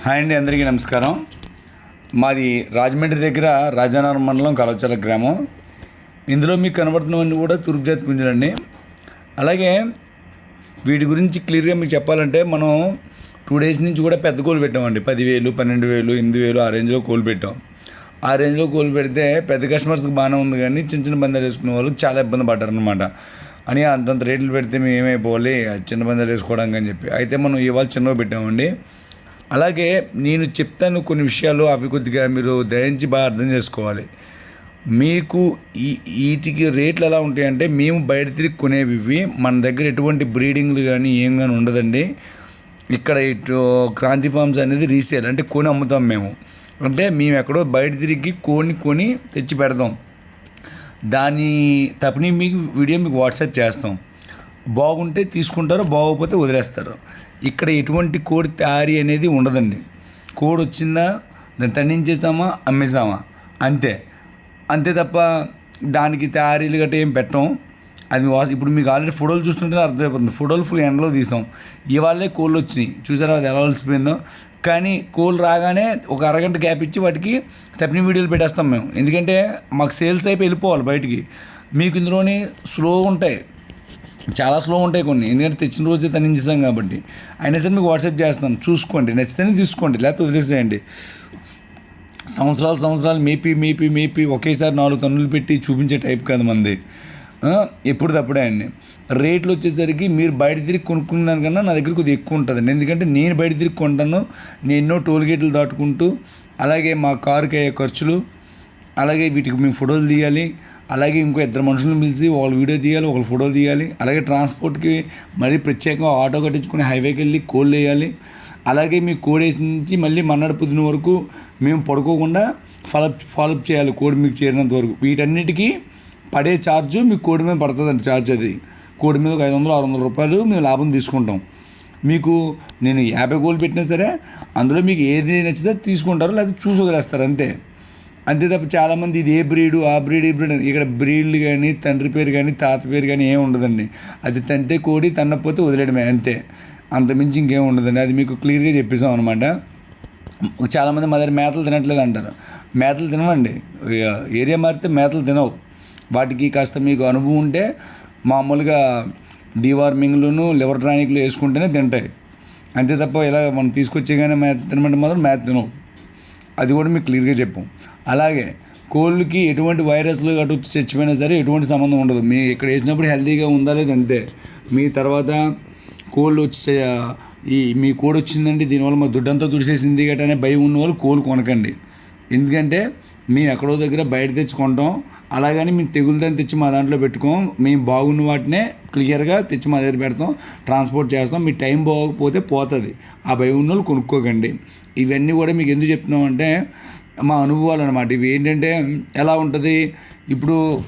Hi అండి అందరికీ నమస్కారం. మాది రాజమండ్రి దగ్గర రాజానగరం మండలం కలవచల గ్రామం. ఇందులో మీకు కనబడుతున్నవన్నీ కూడా తూర్పు జాతి పుంజులండి. అలాగే వీటి గురించి క్లియర్గా మీకు చెప్పాలంటే మనం టూ డేస్ నుంచి కూడా పెద్ద కోలు పెట్టామండి. పదివేలు పన్నెండు వేలు ఎనిమిది వేలు ఆ రేంజ్లో కోలు పెట్టాం. ఆ రేంజ్లో కోలు పెడితే పెద్ద కస్టమర్స్కి బాగానే ఉంది కానీ చిన్న చిన్న బంధాలు వేసుకునే వాళ్ళకి చాలా ఇబ్బంది పడ్డారనమాట అని అంతంత రేట్లు పెడితే మేము ఏమైపోవాలి? చిన్న బంధాలు వేసుకోవడానికి అని చెప్పి. అయితే మనం ఇవాళ చిన్నవి పెట్టామండి. అలాగే నేను చెప్తాను కొన్ని విషయాలు అవి కొద్దిగా మీరు దయించి బాగా అర్థం చేసుకోవాలి. మీకు ఈ వీటికి రేట్లు ఎలా ఉంటాయంటే మేము బయట తిరిగి కొనేవి ఇవి మన దగ్గర ఎటువంటి బ్రీడింగ్లు కానీ ఏం కానీ ఉండదండి. ఇక్కడ ఇటు క్రాంతి ఫార్మ్స్ అనేది రీసేల్ అంటే కొని అమ్ముతాం మేము. అంటే మేము ఎక్కడో బయట తిరిగి కొని కొని తెచ్చి పెడతాం. దాని తప్పని మీకు వీడియో మీకు వాట్సాప్ చేస్తాం. బాగుంటే తీసుకుంటారు బాగోకపోతే వదిలేస్తారు. ఇక్కడ ఎటువంటి కోడి తయారీ అనేది ఉండదండి. కోడి వచ్చిందా దాన్ని తన్నించేసామా అమ్మేసామా? అంతే. అంతే తప్ప దానికి తయారీలు గట్రా ఏం పెట్టం. అది వా- ఇప్పుడు మీకు ఆల్రెడీ ఫోటోలు చూస్తుంటేనే అర్థమైపోతుంది. ఫోటోలు ఫుల్ ఎండలో తీసాం. ఇవాళే కోళ్ళు వచ్చినాయి. చూసారా అది ఎలా వలిసిపోయిందో కానీ కోళ్ళు రాగానే ఒక అరగంట గ్యాప్ ఇచ్చి వాటికి తప్పిన వీడియోలు పెట్టేస్తాం మేము. ఎందుకంటే మాకు సేల్స్ అయిపోయి వెళ్ళిపోవాలి బయటికి. మీకు ఇందులోని స్లో ఉంటాయి. చాలా స్లో ఉంటాయి కొన్ని. ఎందుకంటే తెచ్చిన రోజే తనించేసాం కాబట్టి. అయినా సరే మీకు వాట్సాప్ చేస్తాను. చూసుకోండి. నచ్చితేనే తీసుకోండి. లేకపోతే వదిలేసేయండి. సంవత్సరాలు సంవత్సరాలు మేపి మేపి మేపి ఒకేసారి నాలుగు తన్నులు పెట్టి చూపించే టైప్ కాదు మంది. ఎప్పుడు తప్పుడే అండి. రేట్లు వచ్చేసరికి మీరు బయట తిరిగి కొనుక్కున్న దానికన్నా నా దగ్గర కొద్దిగా ఎక్కువ ఉంటుందండి. ఎందుకంటే నేను బయట తిరిగి కొంటాను. నేను ఎన్నో టోల్ గేట్లు దాటుకుంటూ అలాగే మా కారుకి అయ్యే ఖర్చులు అలాగే వీటికి మేము ఫోటోలు తీయాలి. అలాగే ఇంకో ఇద్దరు మనుషులను పిలిచి ఒకళ్ళు వీడియో తీయాలి ఒకళ్ళు ఫోటో తీయాలి. అలాగే ట్రాన్స్పోర్ట్కి మరీ ప్రత్యేకంగా ఆటో కట్టించుకుని హైవేకి వెళ్ళి కోళ్ళు వేయాలి. అలాగే మీ కోడ్ వేసి నుంచి మళ్ళీ మన్నాడు పొద్దున వరకు మేము పడుకోకుండా ఫాలోఅప్ ఫాలోఅప్ చేయాలి కోడి మీకు చేరినంత వరకు. వీటన్నిటికీ పడే ఛార్జు మీ కోడి మీద పడుతుందండి ఛార్జ్ అది. కోడి మీద ఒక ఐదు వందలు ఆరు వందల రూపాయలు మేము లాభం తీసుకుంటాం. మీకు నేను యాభై గోలు పెట్టినా సరే అందులో మీకు ఏది నచ్చితే తీసుకుంటారు లేకపోతే చూసి వదిలేస్తారు అంతే. అంతే తప్ప చాలామంది ఇది ఏ బ్రీడు ఆ బ్రీడ్ ఈ బ్రీడ్ ఇక్కడ బ్రీడ్లు కానీ తండ్రి పేరు కానీ తాత పేరు కానీ ఏం ఉండదండి. అది తంతే కోడి తన్నపోతే వదిలేయడమే అంతే. అంతమించి ఇంకేం ఉండదండి. అది మీకు క్లియర్గా చెప్పేసాం అనమాట చాలామంది మా దగ్గర మేతలు తినట్లేదు అంటారు. మేతలు తినవండి. ఏరియా మారితే మేతలు తినవు. వాటికి కాస్త మీకు అనుభవం ఉంటే మామూలుగా డీవార్మింగ్లను లివర్ ట్రానిక్లు వేసుకుంటేనే తింటాయి. అంతే తప్ప ఇలా మనం తీసుకొచ్చేగానే మేత తినమంటే మాత్రం మేత తినవు. అది కూడా మీకు క్లియర్గా చెప్పాం. అలాగే కోళ్ళకి ఎటువంటి వైరస్లు అటు వచ్చి చచ్చిపోయినా సరే ఎటువంటి సంబంధం ఉండదు. మీ ఇక్కడ వేసినప్పుడు హెల్తీగా ఉందా లేదు అంతే. మీ తర్వాత కోళ్ళు వచ్చే ఈ మీ కోడి వచ్చిందండి దీనివల్ల మా దుడ్డంతా తుడిసేసింది గట్రా అనే భయం ఉన్న వాళ్ళు కోళ్ళు కొనకండి. ఎందుకంటే మేము ఎక్కడో దగ్గర బయట తెచ్చుకుంటాం. అలాగని మేము తెగులుదని తెచ్చి మా దాంట్లో పెట్టుకోం. మేము బాగున్న వాటినే క్లియర్గా తెచ్చి మా దగ్గర పెడతాం. ట్రాన్స్పోర్ట్ చేస్తాం. మీ టైం బాగోకపోతే పోతుంది. ఆ భయం ఉన్న వాళ్ళు కొనుక్కోకండి. ఇవన్నీ కూడా మీకు ఎందుకు చెప్తున్నాం అంటే మా అనుభవాలు అనమాట ఇవి ఏంటంటే ఎలా ఉంటుంది? ఇప్పుడు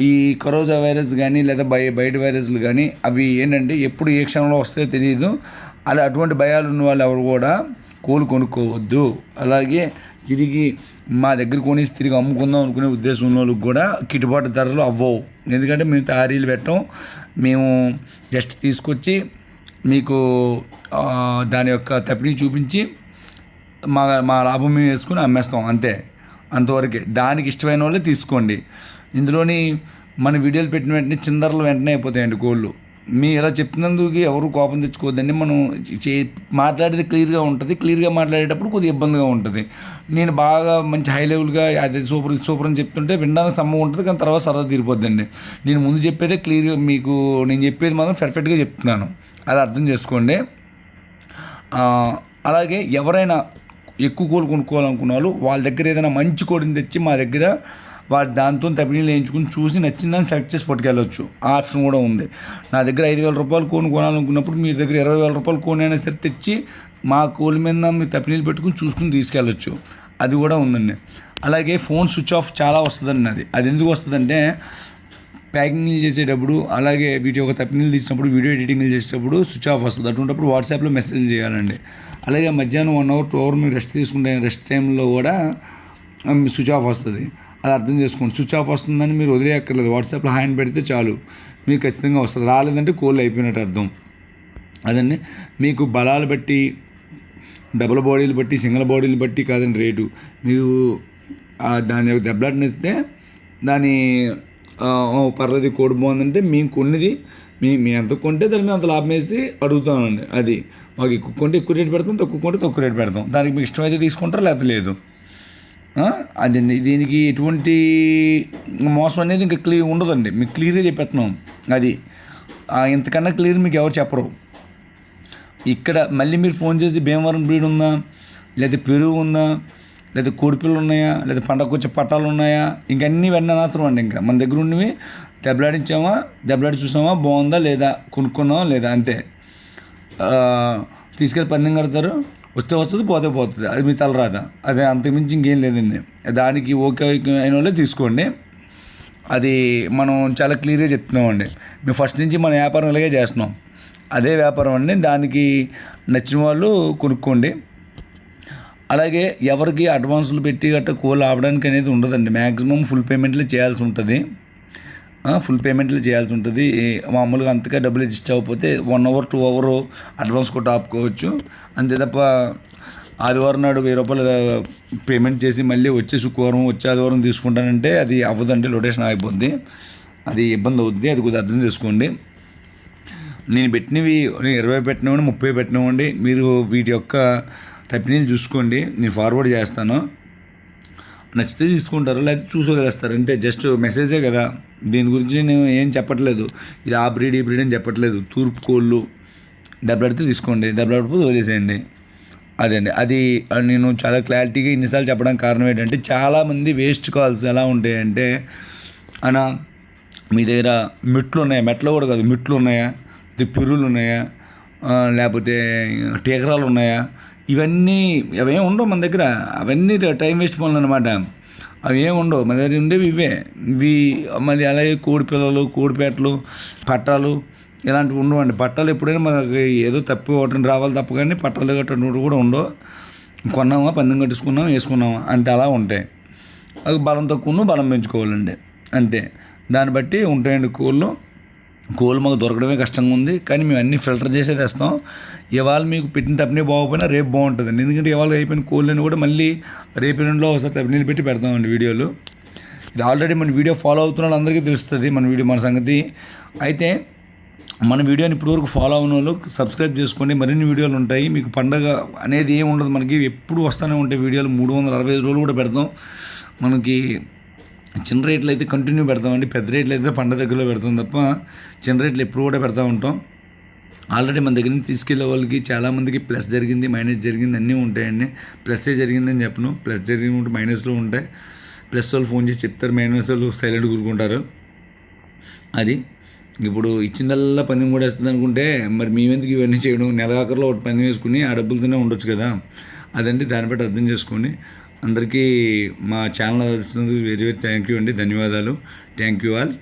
ఈ కరోజా వైరస్ కానీ లేదా బయ బయట వైరస్లు కానీ అవి ఏంటంటే ఎప్పుడు ఏ క్షణంలో వస్తాయో తెలియదు అలా అటువంటి భయాలు ఉన్న వాళ్ళు ఎవరు కూడా కోళ్ళు కొనుక్కోవద్దు. అలాగే తిరిగి మా దగ్గర కొనేసి తిరిగి అమ్ముకుందాం అనుకునే ఉద్దేశం ఉన్న వాళ్ళకి కూడా గిట్టుబాటు ధరలు అవ్వవు. ఎందుకంటే మేము తయారీలు పెట్టాం. మేము జస్ట్ తీసుకొచ్చి మీకు దాని యొక్క తప్పిని చూపించి మా మా లాభం మేము వేసుకుని అమ్మేస్తాం అంతే. అంతవరకే. దానికి ఇష్టమైన వాళ్ళే తీసుకోండి. ఇందులోని మన వీడియోలు పెట్టిన వెంటనే చిందరలు వెంటనే అయిపోతాయండి కోళ్ళు. మీ ఇలా చెప్తున్నందుకు ఎవరు కోపం తెచ్చుకోవద్దండి. మనం చే మాట్లాడేది క్లియర్గా ఉంటుంది. క్లియర్గా మాట్లాడేటప్పుడు కొద్దిగా ఇబ్బందిగా ఉంటుంది. నేను బాగా మంచి హై లెవెల్గా అది సూపర్ సూపర్ అని చెప్తుంటే వినడానికి సమ్మ ఉంటుంది. కానీ తర్వాత సరదా తీరిపోద్దండి. నేను ముందు చెప్పేదే క్లియర్గా మీకు నేను చెప్పేది మాత్రం పర్ఫెక్ట్గా చెప్తున్నాను. అది అర్థం చేసుకోండి. అలాగే ఎవరైనా ఎక్కువ కోళ్ళు కొనుక్కోవాలనుకున్న వాళ్ళు వాళ్ళ దగ్గర ఏదైనా మంచి కోడిని తెచ్చి మా దగ్గర వాటి దాంతో తపినీళ్ళు వేయించుకుని చూసి నచ్చిందని సెలెక్ట్ చేసి పట్టుకెళ్ళొచ్చు. ఆ ఆప్షన్ కూడా ఉంది. నా దగ్గర ఐదు వేల రూపాయలు కోన్ కొనాలనుకున్నప్పుడు మీ దగ్గర ఇరవై వేల రూపాయలు కోన్ అయినా సరే తెచ్చి మా కోళ్ళ మీద మీరు తపినీళ్ళు పెట్టుకుని చూసుకుని తీసుకెళ్ళొచ్చు. అది కూడా ఉందండి. అలాగే ఫోన్ స్విచ్ ఆఫ్ చాలా వస్తుందండి అది. అది ఎందుకు వస్తుందంటే ప్యాకింగ్ చేసేటప్పుడు అలాగే వీటి యొక్క తప్పినీళ్ళు తీసినప్పుడు వీడియో ఎడిటింగ్లు చేసేటప్పుడు స్విచ్ ఆఫ్ వస్తుంది. అటువంటిప్పుడు వాట్సాప్లో మెసేజ్ చేయాలండి. అలాగే మధ్యాహ్నం వన్ అవర్ టూ అవర్ మీరు రెస్ట్ తీసుకుంటే రెస్ట్ టైంలో కూడా స్విచ్ ఆఫ్ వస్తుంది. అది అర్థం చేసుకోండి. స్విచ్ ఆఫ్ వస్తుందని మీరు వదిలేయక్కర్లేదు. వాట్సాప్లో హ్యాండ్ పెడితే చాలు. మీకు ఖచ్చితంగా వస్తుంది. రాలేదంటే కోళ్ళు అయిపోయినట్టు అర్థం. అదండి. మీకు బలాలు బట్టి డబుల్ బాడీలు బట్టి సింగిల్ బాడీలు బట్టి కాదండి రేటు. మీరు దాని యొక్క దెబ్బలాటని ఇస్తే దాని పర్లేదు కోడి బాగుందంటే మేము కొన్నిది మీ మీ ఎంత కొంటే దాని మీద అంత లాభం వేసి అడుగుతామండి. అది మాకు ఎక్కువ కొంటే ఎక్కువ రేటు పెడతాం తక్కువ కొంటే తక్కువ రేట్ పెడతాం. దానికి మీకు ఇష్టమైతే తీసుకుంటారా లేకపోతే లేదు? అది అదండి దీనికి ఎటువంటి మోసం అనేది ఇంకా క్లియర్ ఉండదండి. మీకు క్లియర్గా చెప్పేస్తున్నాం. అది ఇంతకన్నా క్లియర్ మీకు ఎవరు చెప్పరు. ఇక్కడ మళ్ళీ మీరు ఫోన్ చేసి భీమవరం బ్రీడ్ ఉందా? లేదా పెరుగు ఉందా? లేదా కోడిపిల్లలు ఉన్నాయా? లేదా పండకొచ్చే పట్టాలు ఉన్నాయా? ఇంకన్నీ ఇవన్నీ అనవసరం అండి ఇంకా. మన దగ్గర ఉన్నవి దెబ్బలాడించామా? దెబ్బలాడి చూసామా? బాగుందా లేదా? కొనుక్కున్నామా లేదా? అంతే. తీసుకెళ్ళి పందెం కడతారు. వస్తే వస్తుంది పోతే పోతుంది. అది మీ తలరాత. అదే అంతకుమించి ఇంకేం లేదండి దానికి ఓకే అయిన వాళ్ళే తీసుకోండి. అది మనం చాలా క్లియర్గా చెప్తున్నామండి. మేము ఫస్ట్ నుంచి మన వ్యాపారం ఇలాగే చేస్తున్నాం. అదే వ్యాపారం అండి. దానికి నచ్చిన వాళ్ళు కొనుక్కోండి. అలాగే ఎవరికి అడ్వాన్సులు పెట్టి గట్ట కోళ్ళు ఆపడానికి అనేది ఉండదండి. మ్యాక్సిమం ఫుల్ పేమెంట్లు చేయాల్సి ఉంటుంది. ఫుల్ పేమెంట్లు చేయాల్సి ఉంటుంది. మామూలుగా అంతగా డబ్బులు ఇచ్చి అవ్వకపోతే one hour two hour advance కూడా ఆపుకోవచ్చు. అంతే తప్ప ఆదివారం నాడు వెయ్యి రూపాయలు పేమెంట్ చేసి మళ్ళీ వచ్చే శుక్రవారం వచ్చే ఆదివారం తీసుకుంటానంటే అది అవ్వదండి లొటేషన్ ఆగిపోద్ది. అది ఇబ్బంది అవుద్ది అది కొద్దిగా అర్థం చేసుకోండి నేను పెట్టినవి నేను ఇరవై పెట్టినవండి ముప్పై పెట్టినవండి మీరు వీటి యొక్క తప్పినీళ్ళు చూసుకోండి. నేను ఫార్వర్డ్ చేస్తాను. నచ్చితే తీసుకుంటారు లేకపోతే చూసి వదిలేస్తారు అంతే జస్ట్ మెసేజే కదా. దీని గురించి నేను ఏం చెప్పట్లేదు. ఇది ఆ బ్రీడ్ ఈ బ్రీడ్ అని చెప్పట్లేదు. తూర్పు కోళ్ళు దెబ్బలాడితే తీసుకోండి. దెబ్బలాడిపోతే వదిలేసేయండి. అదండి అది నేను చాలా క్లారిటీగా ఇన్నిసార్లు చెప్పడానికి కారణం ఏంటంటే చాలామంది వేస్ట్ కాల్స్ ఎలా ఉంటాయంటే అనా మీ దగ్గర మెట్లు ఉన్నాయా మెట్లు కూడా కాదు. మెట్లు ఉన్నాయా పిరులు ఉన్నాయా లేకపోతే టీకరాలు ఉన్నాయా ఇవన్నీ అవేం ఉండవు మన దగ్గర. అవన్నీ టైం వేస్ట్ పనులు అనమాట అవి ఏం ఉండవు. మన దగ్గర ఉండేవి ఇవే. ఇవి మళ్ళీ అలాగే కోడి పిల్లలు కోడిపేటలు పట్టాలు ఇలాంటివి ఉండవండి. పట్టాలు ఎప్పుడైనా మనకి ఏదో తప్పి ఒకటి రావాలి తప్ప కానీ పట్టాలు గట్రా కూడా ఉండవు. కొన్నామా పందెం కట్టుకున్నాం వేసుకున్నామా అంతే అలా ఉంటాయి. అది బలం తక్కువ బలం పెంచుకోవాలండి. అంతే. దాన్ని బట్టి ఉంటాయండి కోళ్ళు. కోళ్ళు మాకు దొరకడమే కష్టంగా ఉంది కానీ మేము అన్ని ఫిల్టర్ చేసే తెస్తాం. ఇవాళ మీకు పెట్టిన తప్పనే బాగోపోయినా రేపు బాగుంటుందండి. ఎందుకంటే ఇవాళ అయిపోయిన కోళ్ళని కూడా మళ్ళీ రేపు రెండులో ఒకసారి తప్పనీళ్ళు పెట్టి పెడతామండి వీడియోలు. ఇది ఆల్రెడీ మన వీడియో ఫాలో అవుతున్న వాళ్ళందరికీ తెలుస్తుంది మన వీడియో మన సంగతి. అయితే మన వీడియోని ఇప్పటివరకు ఫాలో అవున వాళ్ళు సబ్స్క్రైబ్ చేసుకోండి. మరిన్ని వీడియోలు ఉంటాయి. మీకు పండగ అనేది ఏం ఉండదు మనకి. ఎప్పుడు వస్తూనే ఉంటాయి వీడియోలు. మూడు వందల అరవై ఐదు రోజులు కూడా పెడతాం. మనకి చిన్న రేట్లు అయితే కంటిన్యూ పెడతామండి. పెద్ద రేట్లు అయితే పండ దగ్గరలో పెడతాం తప్ప చిన్న రేట్లు ఎప్పుడు కూడా పెడతా ఉంటాం. ఆల్రెడీ మన దగ్గర నుంచి తీసుకెళ్ళే వాళ్ళకి చాలామందికి ప్లస్ జరిగింది మైనస్ జరిగింది అన్నీ ఉంటాయండి. ప్లస్సే జరిగిందని చెప్పను. ప్లస్ జరిగిన ఉంటే మైనస్లో ఉంటాయి. ప్లస్ వాళ్ళు ఫోన్ చేసి చెప్తారు మైనస్ వాళ్ళు సైలెంట్ కూరుకుంటారు అది ఇప్పుడు ఇచ్చిందల్లా పందెం కూడా వేస్తుంది అనుకుంటే మరి మేమెందుకు ఇవన్నీ చేయడం? నెలాఖరులో ఒకటి పందెం వేసుకుని ఆ డబ్బులతోనే ఉండొచ్చు కదా. అదండి దాన్ని బట్టి అర్థం చేసుకొని అందరికీ మా channel very very thank you అండి. ధన్యవాదాలు. Thank you all